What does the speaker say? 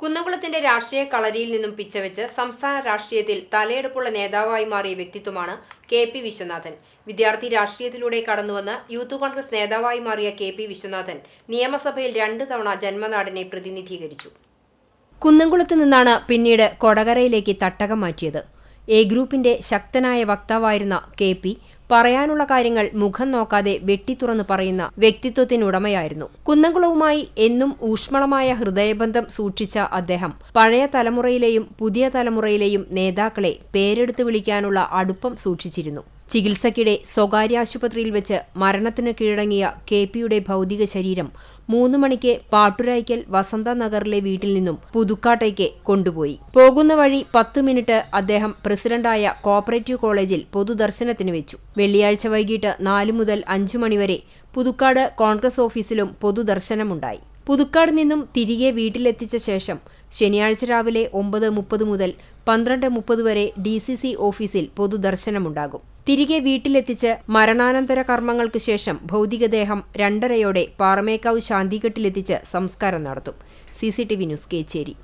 കുന്നംകുളത്തിന്റെ രാഷ്ട്രീയ കളരിയിൽ നിന്നും പിച്ചവെച്ച് സംസ്ഥാന രാഷ്ട്രീയത്തിൽ തലയെടുപ്പുള്ള നേതാവായി മാറിയ വ്യക്തിത്വമാണ് കെ പി വിശ്വനാഥൻ. വിദ്യാർത്ഥി രാഷ്ട്രീയത്തിലൂടെ കടന്നുവന്ന് യൂത്ത് കോൺഗ്രസ് നേതാവായി മാറിയ കെ പി വിശ്വനാഥൻ നിയമസഭയിൽ രണ്ട് തവണ ജന്മനാടിനെ പ്രതിനിധീകരിച്ചു. കുന്നംകുളത്ത് നിന്നാണ് പിന്നീട് കൊടകരയിലേക്ക് തട്ടകം മാറ്റിയത്. എ ഗ്രൂപ്പിന്റെ ശക്തനായ വക്താവായിരുന്ന കെ പി പറയാനുള്ള കാര്യങ്ങൾ മുഖം നോക്കാതെ വെട്ടിത്തുറന്ന് പറയുന്ന വ്യക്തിത്വത്തിനുടമയായിരുന്നു. കുന്നംകുളവുമായി എന്നും ഊഷ്മളമായ ഹൃദയബന്ധം സൂക്ഷിച്ച അദ്ദേഹം പഴയ തലമുറയിലെയും പുതിയ തലമുറയിലെയും നേതാക്കളെ പേരെടുത്ത് വിളിക്കാനുള്ള അടുപ്പം സൂക്ഷിച്ചിരുന്നു. ചികിത്സയ്ക്കിടെ സ്വകാര്യ ആശുപത്രിയിൽ വെച്ച് മരണത്തിന് കീഴടങ്ങിയ കെ പിയുടെ ഭൗതിക ശരീരം മൂന്ന് മണിക്ക് പാട്ടുരായ്ക്കൽ വസന്ത നഗറിലെ വീട്ടിൽ നിന്നും പുതുക്കാട്ടേക്ക് കൊണ്ടുപോയി. പോകുന്ന വഴി പത്ത് മിനിറ്റ് അദ്ദേഹം പ്രസിഡന്റായ കോപ്പറേറ്റീവ് കോളേജിൽ പൊതുദർശനത്തിന് വെച്ചു. വെള്ളിയാഴ്ച വൈകിട്ട് നാലു മുതൽ അഞ്ചു മണിവരെ പുതുക്കാട് കോൺഗ്രസ് ഓഫീസിലും പൊതുദർശനമുണ്ടായി. പുതുക്കാട് നിന്നും തിരികെ വീട്ടിലെത്തിച്ച ശേഷം ശനിയാഴ്ച രാവിലെ ഒമ്പത് മുപ്പത് മുതൽ പന്ത്രണ്ട് മുപ്പത് വരെ ഡി സി സി ഓഫീസിൽ പൊതുദർശനമുണ്ടാകും. തിരികെ വീട്ടിലെത്തിച്ച് മരണാനന്തര കർമ്മങ്ങൾക്ക് ശേഷം ഭൗതികദേഹം രണ്ടരയോടെ പാറമേക്കാവ് ശാന്തികെട്ടിലെത്തിച്ച് സംസ്കാരം നടത്തും. C news Kechery.